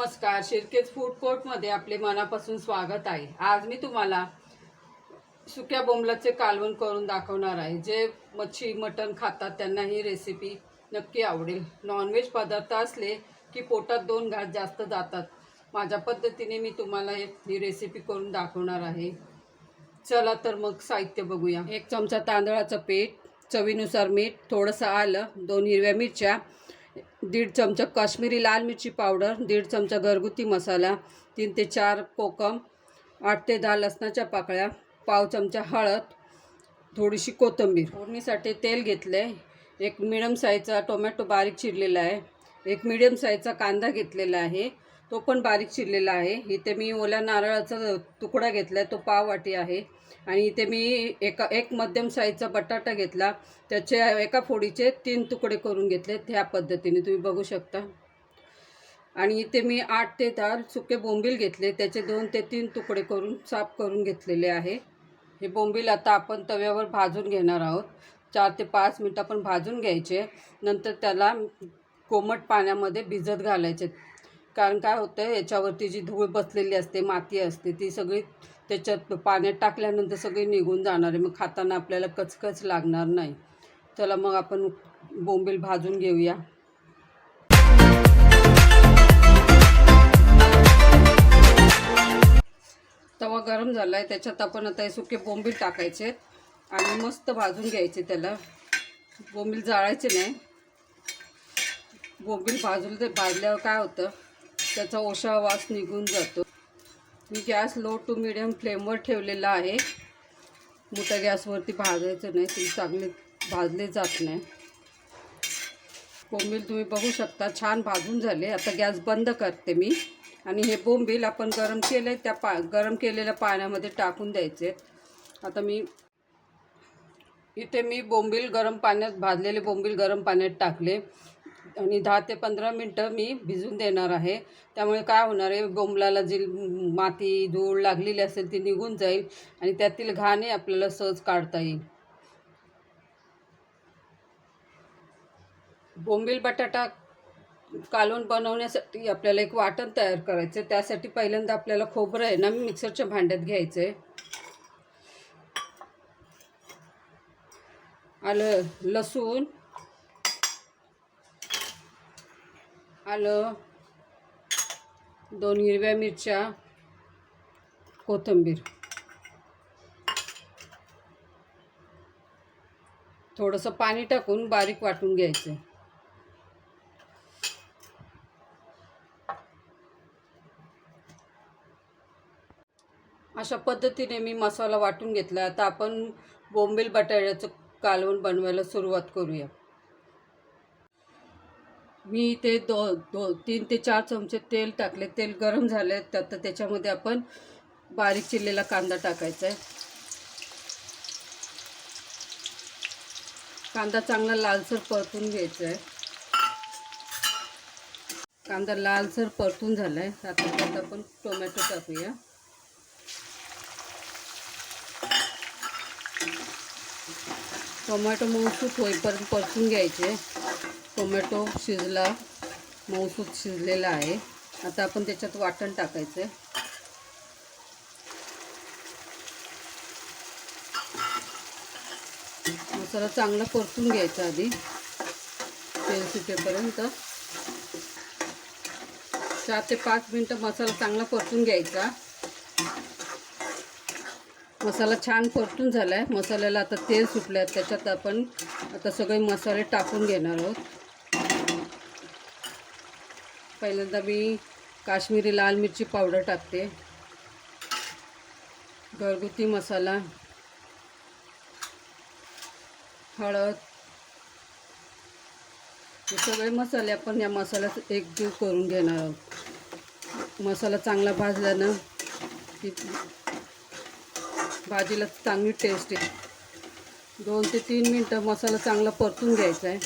नमस्कार. शिरकेज फूड कोर्टमध्ये आपले मनापासून स्वागत आहे. आज मी तुम्हाला सुक्या बोंबलाचे कालवण करून दाखवणार आहे. जे मच्छी मटण खातात त्यांना ही रेसिपी नक्की आवडेल. नॉनव्हेज पदार्थ असले की पोटात दोन घास जास्त जातात. माझ्या पद्धतीने मी तुम्हाला हे ही रेसिपी करून दाखवणार आहे. चला तर मग साहित्य बघूया. एक चमचा तांदळाचं पीठ चवीनुसार मीठ थोडंसं आलं दोन हिरव्या मिरच्या दीड चमचा काश्मीरी लाल मिरची पावडर दीड चमचा घरगुती मसाला तीन ते चार कोकम आठ ते दहा लसणाच्या पाकळ्या पाव चमचा हळद थोडीशी कोथिंबीर. फोडणीसाठी तेल घेतलं आहे एक मिडियम साईजचा टोमॅटो बारीक चिरलेला आहे. एक मिडियम साईजचा कांदा घेतलेला आहे. तो पण बारीक चिरलेला आहे. इथे मी ओल्या नारळाचा तुकडा घेतला आहे तो पाव वाटी आहे. आणि इथे मी एका एक मध्यम साईजचा बटाटा घेतला. त्याचे एका फोडीचे तीन तुकडे करून घेतले ह्या पद्धतीने. तुम्ही बघू शकता. आणि इथे मी आठ ते दहा सुके बोंबील घेतले. त्याचे दोन ते तीन तुकडे करून साफ करून घेतलेले आहे. हे बोंबील आता आपण तव्यावर भाजून घेणार आहोत. चार ते पाच मिनटं आपण भाजून घ्यायचे. नंतर त्याला कोमट पाण्यामध्ये भिजत घालायचे. कारण काय होतं याच्यावरती जी धूळ बसलेली असते माती असते ती सगळी त्याच्यात पाण्यात टाकल्यानंतर सगळी निघून जाणार आहे. मग खाताना आपल्याला कचकच लागणार नाही. चला मग आपण बोंबील भाजून घेऊया. तवा गरम झाला आहे त्याच्यात आपण आता हे सुके बोंबील टाकायचे आणि मस्त भाजून घ्यायचे त्याला. बोंबील जाळायचे नाही. बोंबील भाजून ते भाजल्यावर काय होतं? त्याचा ओशा वास निघून जातो. मी गॅस लो टू मिडियम फ्लेमवर ठेवलेला आहे. मोठ्या गॅसवरती भाजायचं नाही ते चांगले भाजले जात नाही. बोंबील तुम्ही बघू शकता छान भाजून झाले. आता गॅस बंद करते मी. आणि हे बोंबील आपण गरम केले त्या पा गरम केलेल्या पाण्यामध्ये टाकून द्यायचे. आता मी इथे मी बोंबील गरम पाण्यात भाजलेले बोंबील गरम पाण्यात टाकले. आणि दहा ते पंधरा मिनटं मी भिजून देणार आहे. त्यामुळे काय होणार आहे बोंबलाला जी माती धूळ लागलेली असेल ती निघून जाईल आणि त्यातील घाणे आपल्याला सहज काढता येईल. बोंबील बटाटा कालून बनवण्यासाठी आपल्याला एक वाटण तयार करायचं त्यासाठी पहिल्यांदा आपल्याला खोबरं आहे ना मिक्सरच्या भांड्यात घ्यायचं आहे आलं लसूण आलं. दोन हिरव्या मिरच्या कोथिंबीर. थोडंसं पाणी टाकून बारीक वाटून घ्यायचं. अशा पद्धतीने मी मसाला वाटून घेतला. आता आपण बोंबील बटाट्याचं कालवण बनवायला सुरुवात करूया. मी ते दो दो तीन ते चार चमचे तेल टाकले. तेल गरम झाले तर त्याच्यामध्ये आपण बारीक चिरलेला कांदा टाकायचा आहे. कांदा चांगला लालसर परतून घ्यायचा आहे. कांदा लालसर परतून झाला आहे आता त्यात आपण टोमॅटो टाकूया. टोमॅटो मऊसूत होईपर्यंत परतून घ्यायचे. टोमॅटो शिजला मौसूद शिजलेला आहे. आता आपण त्याच्यात वाटण टाकायचं आहे मसाला चांगला परतून घ्यायचा आधी तेल सुटेपर्यंत. चार ते पाच मिनटं मसाला चांगला परतून घ्यायचा. मसाला छान परतून झाला आहे मसाल्याला आता तेल सुटलं आहे त्याच्यात आपण आता सगळे मसाले टाकून घेणार आहोत. पहिल्यांदा मी काश्मीरी लाल मिरची पावडर टाकते. घरगुती मसाला. हळद. हे सगळे मसाले आपण या मसाल्यात एकजीव करून घेणार आहोत. मसाला चांगला भाजल्यानं की भाजीला चांगली टेस्ट आहे दोन ते तीन मिनटं मसाला चांगला परतून घ्यायचा आहे.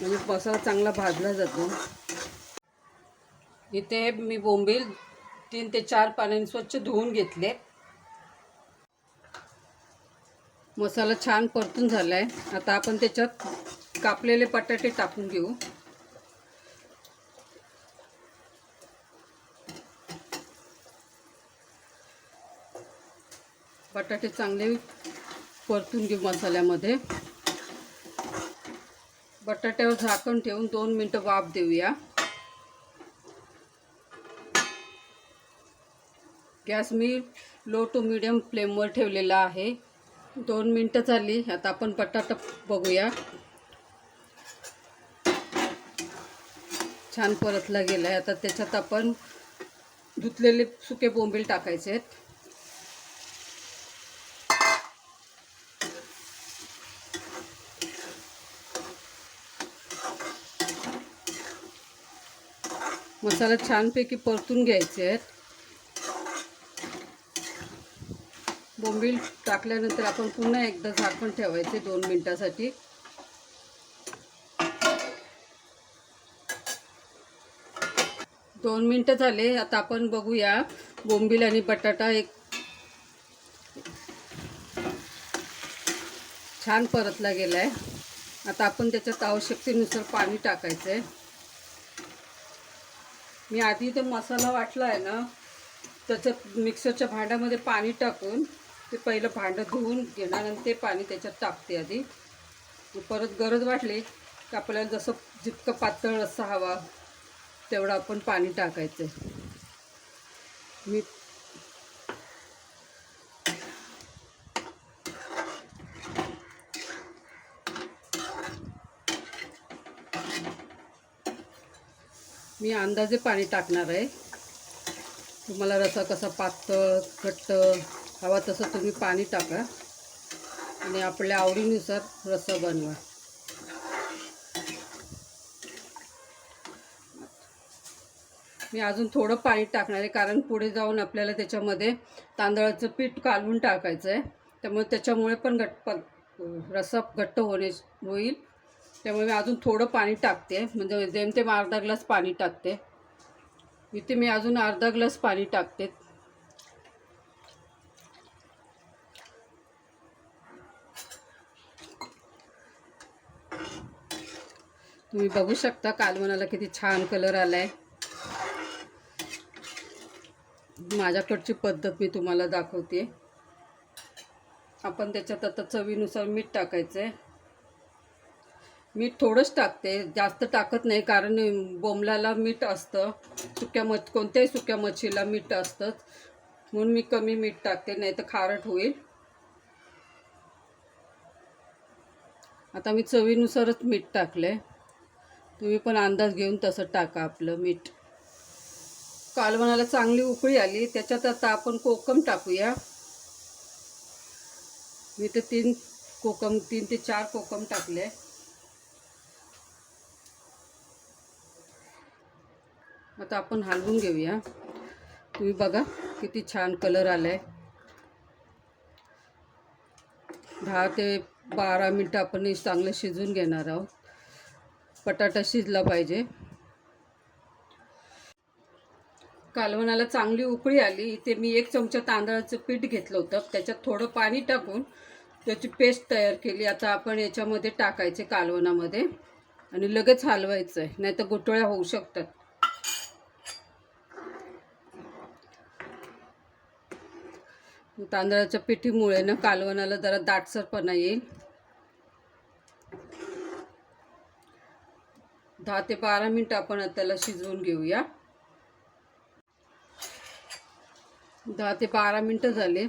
म्हणजे मसाला चांगला भाजला जातो. इथे मी बोंबील तीन ते चार पाण्याने स्वच्छ धुवून घेतले. मसाला छान परतून झाला आहे आता आपण त्याच्यात कापलेले बटाटे टाकून घेऊ. बटाटे चांगले परतून घेऊ मसाल्यामध्ये. बटाट्यावर झाकण ठेवून दोन मिनटं वाफ देऊया. गॅस मी लो टू मिडियम फ्लेमवर ठेवलेला आहे. दोन मिनटं झाली. आता आपण बटाटा बघूया. छान परतला गेला आहे आता त्याच्यात आपण धुतलेले सुके बोंबील टाकायचे आहेत. मसाला छानपैकी परतून घ्यायचे आहेत. कोथिंबीर टाकल्यानंतर आपण पुन्हा एकदा झाकण ठेवायचे दोन मिनटासाठी. दोन मिनटं झाले. आता आपण बघूया बोंबील आणि बटाटा एक छान परतला गेला आहे आता आपण त्याच्यात आवश्यकतेनुसार पाणी टाकायचं आहे मी आधी तो मसाला वाटला आहे ना त्याच्यात मिक्सरच्या भांड्यामध्ये पाणी टाकून ते पहिलं भांडं धुवून घेणार आणि ते पाणी त्याच्यात टाकते आधी. परत गरज वाटली की आपल्याला जसं जितकं पातळ असं हवा तेवढं आपण पाणी टाकायचं. मी मी अंदाजे पाणी टाकणार आहे. तुम्हाला रसा कसा पातळ घट्ट हवा तसं तुम्ही पाणी टाका आणि आपल्या आवडीनुसार रस्सा बनवा. मी अजून थोडं पाणी टाकणार आहे कारण पुढे जाऊन आपल्याला त्याच्यामध्ये तांदळाचं पीठ कालवून टाकायचं आहे. त्यामुळे त्याच्यामुळे पण घट्ट रस्सा घट्ट होणे होईल. त्यामुळे मी अजून थोडं पाणी टाकते. म्हणजे जेमतेम अर्धा ग्लास पाणी टाकते. इथे मी अजून अर्धा ग्लास पाणी टाकते. तुम्ही बघू शकता कालवणाला किती छान कलर आला आहे माझ्याकडची पद्धत मी तुम्हाला दाखवते. आपण त्याच्यात आता चवीनुसार मीठ टाकायचं आहे मीठ थोडंच टाकते जास्त टाकत नाही कारण बोंबलाला मीठ असतं. सुक्या मच कोणत्याही सुक्या मच्छीला मीठ असतंच म्हणून मी कमी मीठ टाकते नाही तर खारट होईल. आता मी चवीनुसारच मीठ टाकलं आहे तुम्ही पण अंदाज घेऊन तसं टाका आपलं मीठ. कालवणाला चांगली उकळी आली त्याच्यात आता आपण कोकम टाकूया. मी ते तीन कोकम तीन ते चार कोकम टाकले. आता आपण हलवून घेऊया. तुम्ही बघा किती छान कलर आला आहे दहा ते बारा मिनटं आपण चांगलं शिजून घेणार आहोत. बटाटा शिजला पाहिजे. कालवणाला चांगली उकळी आली. इथे मी एक चमचा तांदळाचं पीठ घेतलं होतं. त्याच्यात थोडं पाणी टाकून त्याची पेस्ट तयार केली. आता आपण याच्यामध्ये टाकायचे कालवणामध्ये आणि लगेच हलवायचं आहे नाही तर गुटळ्या होऊ शकतात. तांदळाच्या पिठीमुळे ना कालवणाला जरा दाटसरपणा येईल. दहा ते बारा मिनटं आपण त्याला शिजवून घेऊया. दहा ते बारा मिनटं झाले.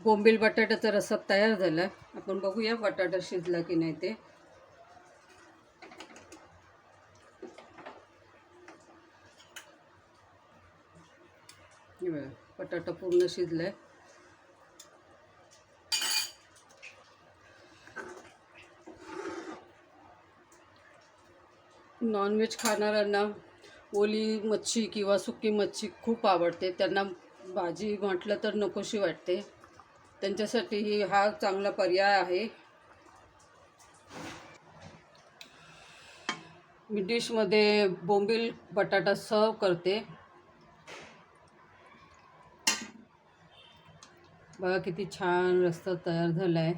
बोंबील बटाट्याचा रस्सा तयार झाला आपण बघूया बटाटा शिजला की नाही ते. बटाटा पूर्ण शिजलाय. नॉनव्हेज खाणाऱ्यांना ओली मच्छी किंवा सुकी मच्छी खूप आवडते. त्यांना भाजी म्हटलं तर नकोशी वाटते. त्यांच्यासाठी ही हा चांगला पर्याय आहे. मी डिशमध्ये बोंबील बटाटा सर्व करते. बघा किती छान रस्ता तयार झाला आहे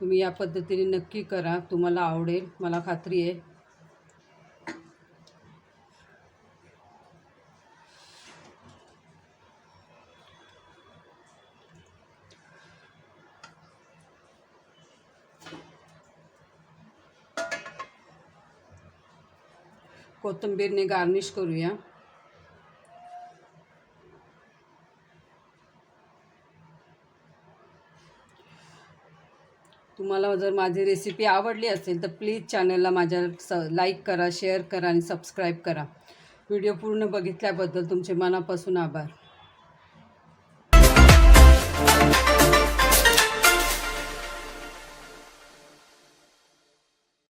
तुम्ही या पद्धतीने नक्की करा. तुम्हाला आवडेल. मला खात्री आहे. कोथिंबीरने गार्निश करूया. तुम्हाला जर माझी रेसिपी आवडली असेल तर प्लीज चॅनलला माझ्या स लाईक करा शेअर करा आणि सबस्क्राईब करा. व्हिडिओ पूर्ण बघितल्याबद्दल तुमचे मनापासून आभार.